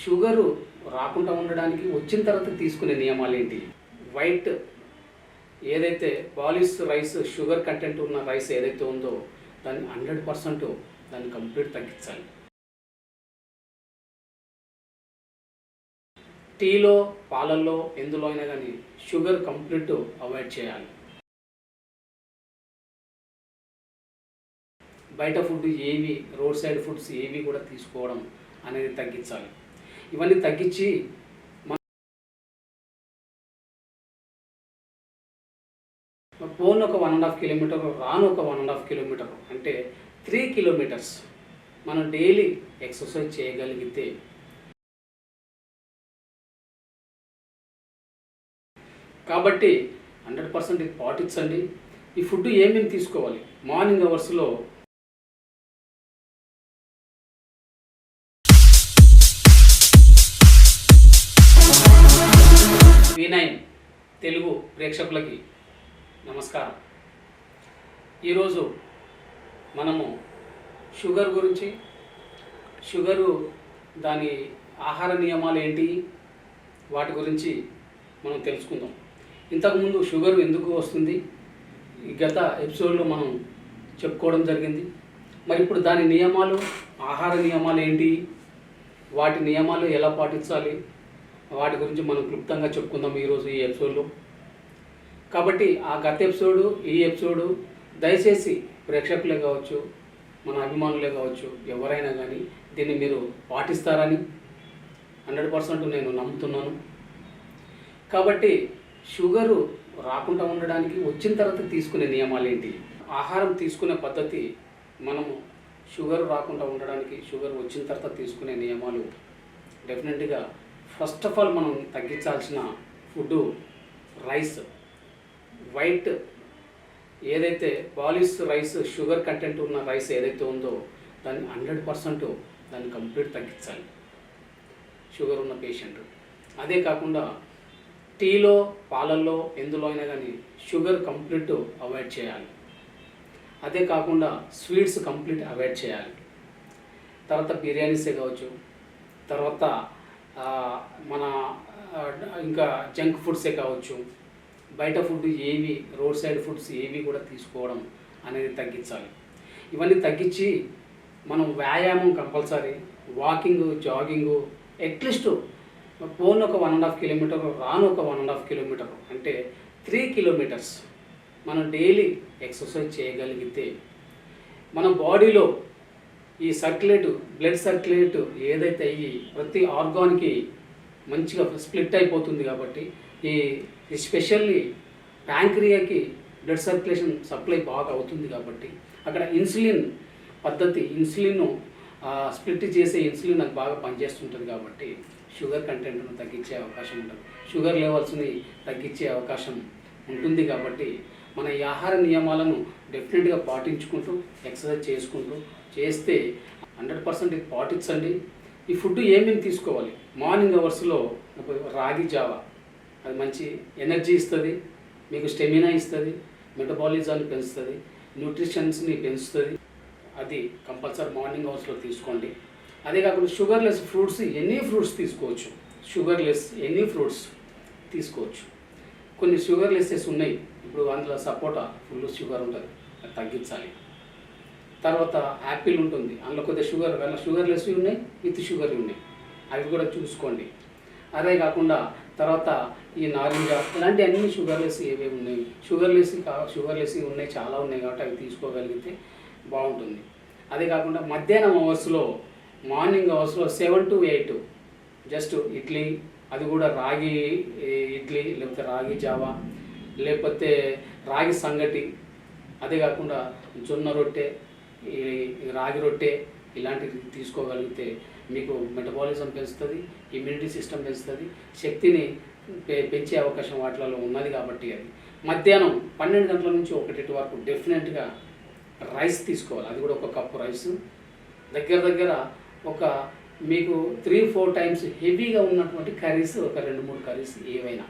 Sugar రాకుండా ఉండడానికి వచ్చిన తర్వాత తీసుకునే నియమాలు ఏంటి? వైట్ ఏదైతే పాలిష్ రైస్ షుగర్ కంటెంట్ ఉన్న రైస్ ఏదైతే ఉందో దాన్ని హండ్రెడ్ పర్సెంట్ దాన్ని కంప్లీట్ తగ్గించాలి. టీలో పాలల్లో ఎందులో అయినా కానీ షుగర్ కంప్లీట్ అవాయిడ్ చేయాలి. బయట ఫుడ్ ఏవి రోడ్ సైడ్ ఫుడ్స్ ఏవి కూడా తీసుకోవడం అనేది తగ్గించాలి. ఇవన్నీ తగ్గించి పోన్ ఒక వన్ అండ్ హాఫ్ కిలోమీటర్ రాను ఒక వన్ అండ్ హాఫ్ కిలోమీటర్ అంటే త్రీ కిలోమీటర్స్ మనం డైలీ ఎక్సర్సైజ్ చేయగలిగితే కాబట్టి హండ్రెడ్ పర్సెంట్ ఇది పాటించండి. ఈ ఫుడ్ ఏమేమి తీసుకోవాలి? మార్నింగ్ అవర్స్లో వి నైన్ తెలుగు ప్రేక్షకులకి నమస్కారం. ఈరోజు మనము షుగర్ గురించి షుగరు దాని ఆహార నియమాలు ఏంటి వాటి గురించి మనం తెలుసుకుందాం. ఇంతకుముందు షుగర్ ఎందుకు వస్తుంది ఈ గత ఎపిసోడ్లో మనం చెప్పుకోవడం జరిగింది. మరి ఇప్పుడు దాని నియమాలు ఆహార నియమాలు ఏంటి వాటి నియమాలు ఎలా పాటించాలి వాటి గురించి మనం క్లుప్తంగా చెప్పుకుందాం ఈరోజు ఈ ఎపిసోడ్లో కాబట్టి ఆ గత ఎపిసోడు ఈ ఎపిసోడు దయచేసి ప్రేక్షకులే కావచ్చు మన అభిమానులే కావచ్చు ఎవరైనా కానీ దీన్ని మీరు పాటిస్తారని హండ్రెడ్ పర్సెంట్ నేను నమ్ముతున్నాను. కాబట్టి షుగరు రాకుండా ఉండడానికి వచ్చిన తర్వాత తీసుకునే నియమాలు ఏంటి? ఆహారం తీసుకునే పద్ధతి మనము షుగర్ రాకుండా ఉండడానికి షుగర్ వచ్చిన తర్వాత తీసుకునే నియమాలు డెఫినెట్గా ఫస్ట్ ఆఫ్ ఆల్ మనం తగ్గించాల్సిన ఫుడ్ రైస్ వైట్ ఏదైతే పాలిష్ రైస్ షుగర్ కంటెంట్ ఉన్న రైస్ ఏదైతే ఉందో దాన్ని హండ్రెడ్ పర్సెంట్ దాన్ని కంప్లీట్ తగ్గించాలి. షుగర్ ఉన్న పేషెంట్ అదే కాకుండా టీలో పాలల్లో ఎందులో అయినా కానీ షుగర్ కంప్లీట్ అవాయిడ్ చేయాలి. అదే కాకుండా స్వీట్స్ కంప్లీట్ అవాయిడ్ చేయాలి. తర్వాత బిర్యానీసే కావచ్చు. తర్వాత మన ఇంకా జంక్ ఫుడ్సే కావచ్చు. బయట ఫుడ్ ఏవి రోడ్ సైడ్ ఫుడ్స్ ఏవి కూడా తీసుకోవడం అనేది తగ్గించాలి. ఇవన్నీ తగ్గించి మనం వ్యాయామం compulsory walking jogging at least phone ఒక వన్ అండ్ హాఫ్ కిలోమీటర్ రాను ఒక వన్ అండ్ హాఫ్ కిలోమీటర్ అంటే త్రీ కిలోమీటర్స్ మనం డైలీ ఎక్సర్సైజ్ చేయగలిగితే మన బాడీలో ఈ సర్క్యులేట్ బ్లడ్ సర్క్యులేట్ ఏదైతే అయ్యి ప్రతి ఆర్గాన్కి మంచిగా స్ప్లిట్ అయిపోతుంది కాబట్టి ఈ ఎస్పెషల్లీ ప్యాంక్రియాకి బ్లడ్ సర్క్యులేషన్ సప్లై బాగా అవుతుంది కాబట్టి అక్కడ ఇన్సులిన్ పద్ధతి ఇన్సులిన్ స్ప్లిట్ చేసే ఇన్సులిన్ నాకు బాగా పనిచేస్తుంటుంది కాబట్టి షుగర్ కంటెంట్ను తగ్గించే అవకాశం ఉంటుంది. షుగర్ లెవెల్స్ని తగ్గించే అవకాశం ఉంటుంది కాబట్టి మన ఈ ఆహార నియమాలను డెఫినెట్గా పాటించుకుంటూ ఎక్సర్సైజ్ చేసుకుంటూ చేస్తే హండ్రెడ్ పర్సెంట్ ఇది పాటించండి. ఈ ఫుడ్ ఏమేమి తీసుకోవాలి? మార్నింగ్ అవర్స్లో రాగి జావా అది మంచి ఎనర్జీ ఇస్తుంది మీకు స్టెమినా ఇస్తుంది మెటబాలిజాన్ని పెంచుతుంది న్యూట్రిషన్స్ని పెంచుతుంది. అది కంపల్సరీ మార్నింగ్ అవర్స్లో తీసుకోండి. అదే కాకుండా షుగర్లెస్ ఫ్రూట్స్ ఎనీ ఫ్రూట్స్ తీసుకోవచ్చు. షుగర్లెస్ ఎనీ ఫ్రూట్స్ తీసుకోవచ్చు. కొన్ని షుగర్లెస్సెస్ ఉన్నాయి. ఇప్పుడు అందులో సపోటా ఫుల్ షుగర్ ఉంటుంది. అది తగ్గించాలి. తర్వాత యాపిల్ ఉంటుంది. అందులో కొద్దిగా షుగర్ వాళ్ళ షుగర్ లెస్ ఉన్నాయి విత్ షుగర్ ఉన్నాయి. అవి కూడా చూసుకోండి. అదే కాకుండా తర్వాత ఈ నారింజ ఇలాంటి అన్ని షుగర్లెస్ ఏవేవి ఉన్నాయి. షుగర్లెస్ కా షుగర్లెస్ ఉన్నాయి చాలా ఉన్నాయి కాబట్టి అవి తీసుకోగలిగితే బాగుంటుంది. అదే కాకుండా మధ్యాహ్నం అవర్స్లో మార్నింగ్ అవర్స్లో seven to eight just idli అది కూడా రాగి ఇడ్లీ లేకపోతే రాగి జావా లేకపోతే రాగి సంగటి అదే కాకుండా జొన్న రొట్టె ఈ రాగి రొట్టె ఇలాంటివి తీసుకోగలిగితే మీకు మెటబాలిజం పెంచుతుంది ఇమ్యూనిటీ సిస్టమ్ పెంచుతుంది శక్తిని పె- పెంచే అవకాశం వాటిలలో ఉన్నది కాబట్టి అది. మధ్యాహ్నం పన్నెండు గంటల నుంచి ఒకటి వరకు డెఫినెట్గా రైస్ తీసుకోవాలి. అది కూడా ఒక కప్పు రైస్. దగ్గర దగ్గర ఒక మీకు త్రీ ఫోర్ టైమ్స్ హెవీగా ఉన్నటువంటి కర్రీస్ ఒక రెండు మూడు కర్రీస్ ఏవైనా.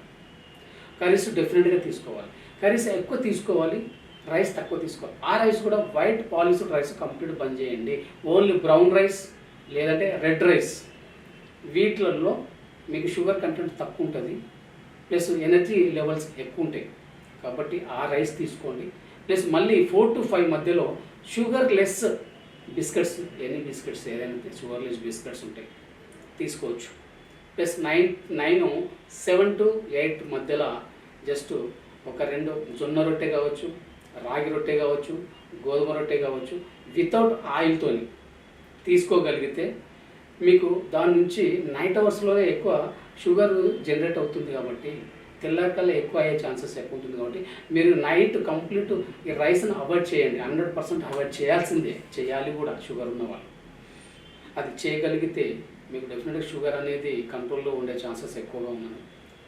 కర్రీస్ డెఫినెట్గా తీసుకోవాలి. కర్రీస్ ఎక్కువ తీసుకోవాలి రైస్ తక్కువ తీసుకోవాలి. ఆ రైస్ కూడా వైట్ పాలిష్డ్ రైస్ కంప్లీట్ బంద్ చేయండి. ఓన్లీ బ్రౌన్ రైస్ లేదంటే రెడ్ రైస్ వీటిలలో మీకు షుగర్ కంటెంట్ తక్కువ ఉంటుంది ప్లస్ ఎనర్జీ లెవెల్స్ ఎక్కువ ఉంటాయి. కాబట్టి ఆ రైస్ తీసుకోండి. ప్లస్ మళ్ళీ ఫోర్ టు ఫైవ్ మధ్యలో sugar less biscuits any biscuits ఏదైనా షుగర్ లెస్ బిస్కెట్స్ ఉంటాయి తీసుకోవచ్చు. Plus nine nine seven to eight మధ్యలో జస్ట్ ఒక రెండు జొన్న రొట్టె కావచ్చు రాగి రొట్టె కావచ్చు గోధుమ రొట్టె కావచ్చు వితౌట్ ఆయిల్తోని తీసుకోగలిగితే మీకు దాని నుంచి నైట్ అవర్స్లోనే ఎక్కువ షుగర్ జనరేట్ అవుతుంది కాబట్టి తెల్లారికల్లా ఎక్కువ అయ్యే ఛాన్సెస్ ఎక్కువ ఉంటుంది కాబట్టి మీరు నైట్ కంప్లీట్ ఈ రైస్ని అవాయిడ్ చేయండి. హండ్రెడ్ పర్సెంట్ అవాయిడ్ చేయాల్సిందే. చేయాలి కూడా షుగర్ ఉన్న వాళ్ళు. అది చేయగలిగితే మీకు డెఫినెట్గా షుగర్ అనేది కంట్రోల్లో ఉండే ఛాన్సెస్ ఎక్కువగా ఉన్నాయి.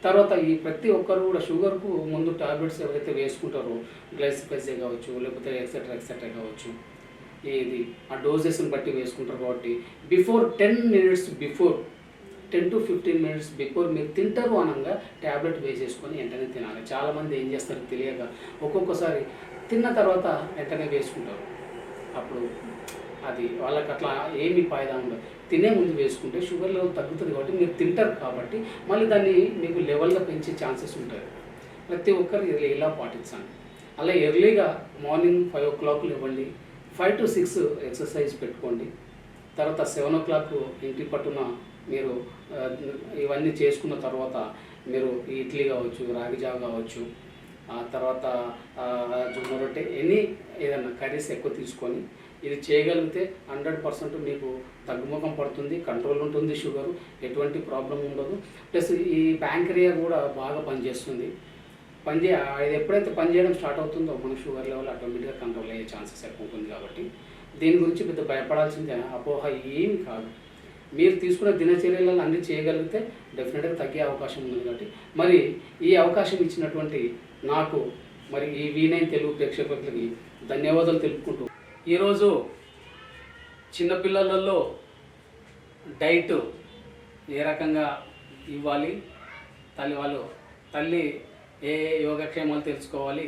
తర్వాత ఈ ప్రతి ఒక్కరు కూడా షుగర్కు ముందు టాబ్లెట్స్ ఎవరైతే వేసుకుంటారో గ్లైసిపైజే కావచ్చు లేకపోతే ఎక్సెట్రా ఎక్సెట్రా కావచ్చు ఏది? ఆ డోసెస్ని బట్టి వేసుకుంటారు కాబట్టి before ten minutes before ten to fifteen minutes before మీరు తింటారు అనగా ట్యాబ్లెట్ వేసేసుకొని వెంటనే తినాలి. చాలామంది ఏం చేస్తారు తెలియక ఒక్కొక్కసారి తిన్న తర్వాత వెంటనే వేసుకుంటారు. అప్పుడు అది వాళ్ళకి అట్లా ఏమి ఫాయిదా ఉండదు. తినే ముందు వేసుకుంటే షుగర్ లెవెల్ తగ్గుతుంది కాబట్టి మీరు తింటారు కాబట్టి మళ్ళీ దాన్ని మీకు లెవెల్గా పెంచే ఛాన్సెస్ ఉంటాయి. ప్రతి ఒక్కరు ఇది ఇలా పాటించండి. అలా ఎర్లీగా మార్నింగ్ ఫైవ్ ఓ క్లాక్ ఇవ్వండి ఫైవ్ టు సిక్స్ ఎక్సర్సైజ్ పెట్టుకోండి. తర్వాత సెవెన్ ఓ క్లాక్ ఇంటి పట్టున మీరు ఇవన్నీ చేసుకున్న తర్వాత మీరు ఇడ్లీ కావచ్చు రాగిజావ కావచ్చు ఆ తర్వాత జొన్న రొట్టె ఎనీ ఏదైనా కర్రీస్ ఎక్కువ తీసుకొని ఇది చేయగలిగితే హండ్రెడ్ పర్సెంట్ మీకు తగ్గుముఖం పడుతుంది కంట్రోల్ ఉంటుంది షుగర్ ఎటువంటి ప్రాబ్లం ఉండదు. ప్లస్ ఈ బ్యాంక్రియా కూడా బాగా పనిచేస్తుంది. పనిచే ఇది ఎప్పుడైతే పనిచేయడం స్టార్ట్ అవుతుందో మన షుగర్ లెవెల్ ఆటోమేటిక్గా కంట్రోల్ అయ్యే ఛాన్సెస్ ఎక్కువ ఉంటుంది కాబట్టి దీని గురించి పెద్ద భయపడాల్సిందే అపోహ ఏం కాదు. మీరు తీసుకున్న దినచర్యలలో అన్ని చేయగలిగితే డెఫినెట్గా తగ్గే అవకాశం ఉంది కాబట్టి. మరి ఈ అవకాశం ఇచ్చినటువంటి నాకు మరి ఈ వీనైన్ తెలుగు ప్రేక్షకులకి ధన్యవాదాలు తెలుపుకుంటూ ఈరోజు చిన్నపిల్లలలో డైట్ ఏ రకంగా ఇవ్వాలి? తల్లి వాళ్ళు తల్లి ఏ ఏ యోగక్షేమాలు తెలుసుకోవాలి?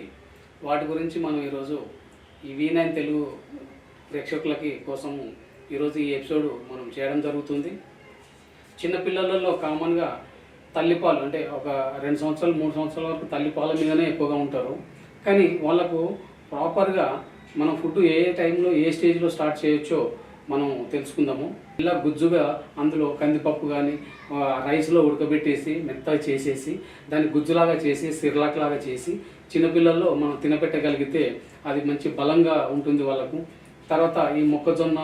వాటి గురించి మనం ఈరోజు ఈ వీనైన్ తెలుగు ప్రేక్షకులకి కోసము ఈరోజు ఈ ఎపిసోడ్ మనం చేయడం జరుగుతుంది. చిన్నపిల్లలలో కామన్గా తల్లిపాలు అంటే ఒక రెండు సంవత్సరాలు మూడు సంవత్సరాల వరకు తల్లిపాల మీదనే ఎక్కువగా ఉంటారు. కానీ వాళ్ళకు ప్రాపర్గా మనం ఫుడ్ ఏ టైంలో ఏ స్టేజ్లో స్టార్ట్ చేయొచ్చో మనం తెలుసుకుందాము. ఇలా గుజ్జుగా అందులో కందిపప్పు కానీ రైస్లో ఉడకబెట్టేసి మెత్తగా చేసేసి దాన్ని గుజ్జులాగా చేసి సిర్లాక్ లాగా చేసి చిన్నపిల్లల్లో మనం తినపెట్టగలిగితే అది మంచి బలంగా ఉంటుంది వాళ్ళకు. తర్వాత ఈ మొక్కజొన్న